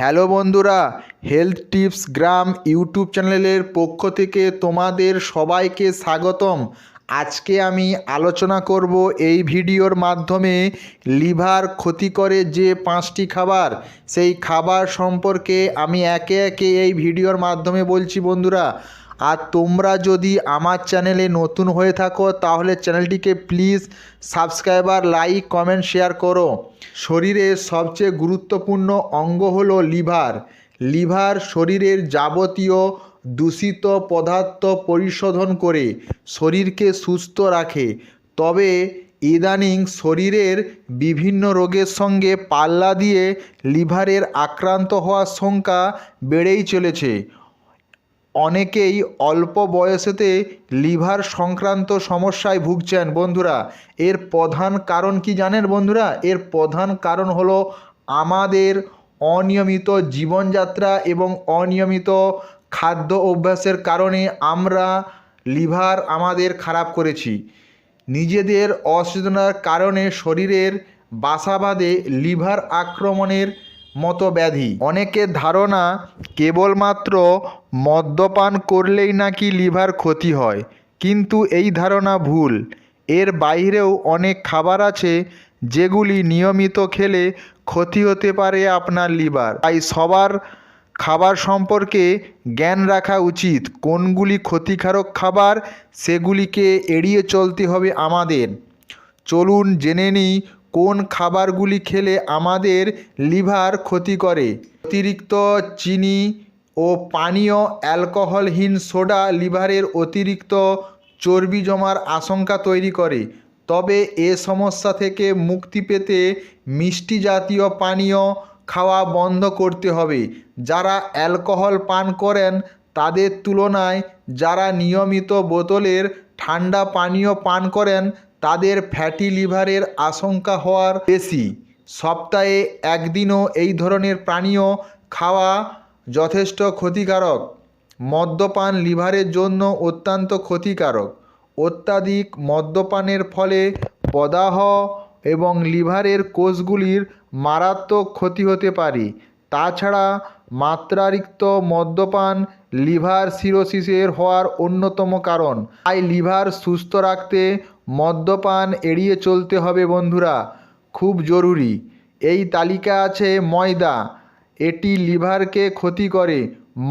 Hello বন্ধুরা, health tips গ্রাম YouTube চ্যানেলের পক্ষ থেকে তোমাদের সবাইকে স্বাগতম। আজকে আমি আলোচনা করব এই ভিডিওর মাধ্যমে লিভার ক্ষতি করে যে পাঁচটি খাবার, সেই খাবার সম্পর্কে আমি একে একে এই ভিডিওর মাধ্যমে বলছি বন্ধুরা। আর তোমরা যদি আমার চ্যানেলে নতুন হয়ে থাকো, তাহলে চ্যানেলটিকে please subscriber, like, comment, share করো। শরীরের সবচেয়ে গুরুত্বপূর্ণ অঙ্গ হলো লিভার। লিভার শরীরের যাবতীয় দূষিত পদার্থ পরিশোধন করে, শরীরকে সুস্থ রাখে। তবে ইদানিং শরীরের বিভিন্ন রোগের সঙ্গে পাল্লা দিয়ে লিভারের আক্রান্ত হওয়ার সংখ্যা বেড়েই চলেছে। অনেকেই অল্প বয়সেতে লিভার সংক্রান্ত সমস্যায় ভুগছেন বন্ধুরা। এর প্রধান কারণ কি জানেন বন্ধুরা? এর প্রধান কারণ হলো আমাদের অনিয়মিত জীবনযাত্রা এবং অনিয়মিত খাদ্য অভ্যাসের কারণে আমরা লিভার আমাদের খারাপ করেছি। নিজেদের অসচেতনার কারণে শরীরের বাসা বাঁধে লিভার আক্রমণের মতো ব্যাধি অনেকের ধারণা কেবলমাত্র মদ্যপান করলেই নাকি লিভার ক্ষতি হয়, কিন্তু এই ধারণা ভুল। এর বাইরেও অনেক খাবার আছে যেগুলি নিয়মিত খেলে ক্ষতি হতে পারে আপনার লিভার। তাই সবার খাবার সম্পর্কে জ্ঞান রাখা উচিত, কোনগুলি ক্ষতিকারক খাবার, সেগুলিকে এড়িয়ে চলতে হবে আমাদের। চলুন জেনে নিই কোন খাবারগুলি খেলে আমাদের লিভার ক্ষতি করে? অতিরিক্ত চিনি ও পানীয় অ্যালকোহলহীন সোডা লিভারের অতিরিক্ত চর্বি জমার আশঙ্কা তৈরি করে। তবে এ সমস্যা থেকে মুক্তি পেতে মিষ্টি জাতীয় পানীয় খাওয়া বন্ধ করতে হবে। যারা অ্যালকোহল পান করেন, তাদের তুলনায় যারা নিয়মিত বোতলের ঠান্ডা পানীয় পান করেন তাদের ফ্যাটি লিভারের আশঙ্কা হওয়ার বেশি। সপ্তাহে একদিনও এই ধরনের পানীয় খাওয়া যথেষ্ট ক্ষতিকারক। মদ্যপান লিভারের জন্য অত্যন্ত ক্ষতিকারক। অত্যাধিক মদ্যপানের ফলে প্রদাহ এবং লিভারের কোষগুলির মারাত্মক ক্ষতি হতে পারে। তাছাড়া মাত্রাতিরিক্ত মদ্যপান লিভার সিরোসিসের হওয়ার অন্যতম কারণ। তাই লিভার সুস্থ রাখতে মদ্যপান এড়িয়ে চলতে হবে বন্ধুরা, খুব জরুরি। এই তালিকা আছে ময়দা। এটি লিভারকে ক্ষতি করে।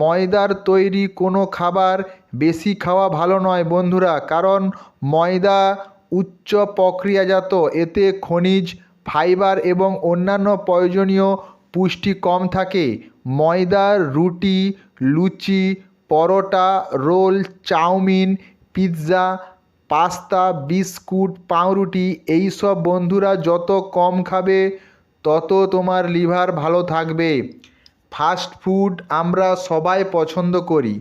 ময়দার তৈরি কোনো খাবার বেশি খাওয়া ভালো নয় বন্ধুরা, কারণ ময়দা উচ্চ প্রক্রিয়াজাত। এতে খনিজ, ফাইবার এবং অন্যান্য প্রয়োজনীয় পুষ্টি কম থাকে। ময়দার রুটি, লুচি, paratha, roll, chowmein, pizza pasta, biscuit, পাউরুটি এইসব বন্ধুরা যত কম খাবে, তত তোমার লিভার ভালো থাকবে। ফাস্ট ফুড আমরা সবাই পছন্দ করি।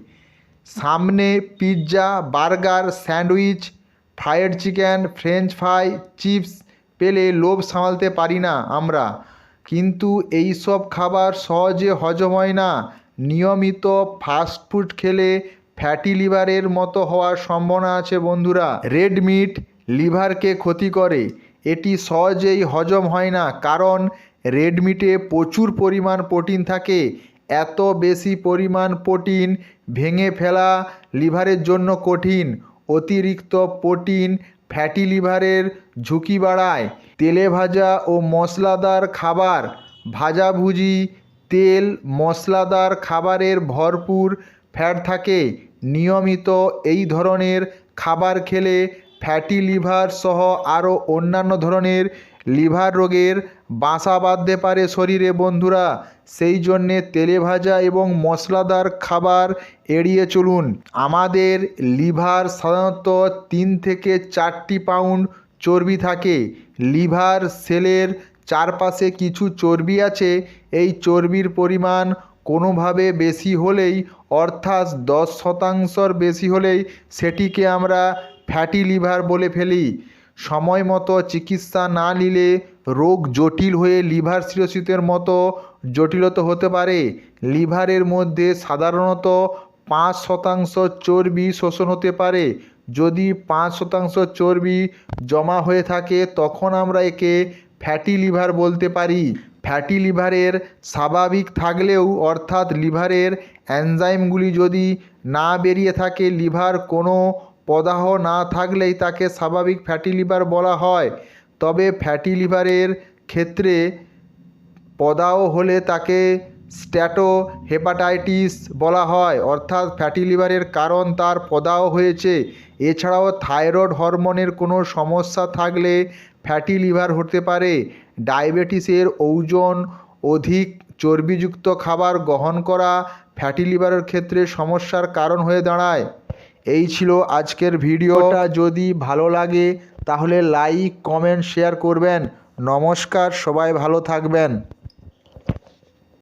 সামনে pizza, burger, sandwich, fried chicken, french fry, chips পেলে লোভ সামালতে পারি না আমরা। কিন্তু এই সব খাবার সহজে হজম হয় না। নিয়মিত ফাস্ট ফুড খেলে ফ্যাটি লিভারের মতো হওয়ার সম্ভাবনা আছে বন্ধুরা। রেড মিট লিভারকে ক্ষতি করে। এটি সহজেই হজম হয় না, কারণ রেড মিটে প্রচুর পরিমাণ প্রোটিন থাকে। এত বেশি পরিমাণ প্রোটিন ভেঙে ফেলা লিভারের জন্য কঠিন। অতিরিক্ত প্রোটিন ফ্যাটি লিভারের ঝুঁকি বাড়ায়। তেলে ভাজা ও মশলাদার খাবার ভাজাভুজি তেল, মশলাদার খাবারের ভরপুর ফ্যাট থাকে। নিয়মিত এই ধরনের খাবার খেলে ফ্যাটি লিভার সহ আরও অন্যান্য ধরনের লিভার রোগের বাসা বাঁধতে পারে শরীরে বন্ধুরা। সেই জন্যে তেলে ভাজা এবং মশলাদার খাবার এড়িয়ে চলুন। আমাদের লিভার সাধারণত তিন থেকে চারটি পাউন্ড চর্বি থাকে। লিভার সেলের চারপাশে কিছু চর্বি আছে। এই চর্বির পরিমাণ কোনোভাবে বেশি হলেই, অর্থাৎ দশ শতাংশর বেশি হলেই সেটিকে আমরা ফ্যাটি লিভার বলে ফেলি। সময় মতো চিকিৎসা না নিলে রোগ জটিল হয়ে লিভার সিরোসিসের মতো জটিলতা হতে পারে। লিভারের মধ্যে সাধারণত পাঁচ শতাংশ চর্বি শোষণ হতে পারে। যদি পাঁচ শতাংশ চর্বি জমা হয়ে থাকে, তখন আমরা একে ফ্যাটি লিভার বলতে পারি। ফ্যাটি লিভারের স্বাভাবিক থাকলেও, অর্থাৎ লিভারের এনজাইমগুলি যদি না বেরিয়ে থাকে লিভার কোনো প্রদাহ না থাকলেই তাকে স্বাভাবিক ফ্যাটি লিভার বলা হয়। তবে ফ্যাটি লিভারের ক্ষেত্রে পদাহ হলে তাকে স্ট্যাটো হেপাটাইটিস বলা হয়, অর্থাৎ ফ্যাটি লিভারের কারণ তার পদাহ হয়েছে। এছাড়াও থাইরয়েড হরমোনের কোনো সমস্যা থাকলে ফ্যাটি লিভার হতে পারে। ডায়াবেটিসের ওজন অধিক, চর্বিযুক্ত খাবার গ্রহণ করা ফ্যাটি লিভারের ক্ষেত্রে সমস্যার কারণ হয়ে দাঁড়ায়। এই ছিল আজকের ভিডিওটা যদি ভালো লাগে, তাহলে লাইক, কমেন্ট, শেয়ার করবেন। নমস্কার, সবাই ভালো থাকবেন।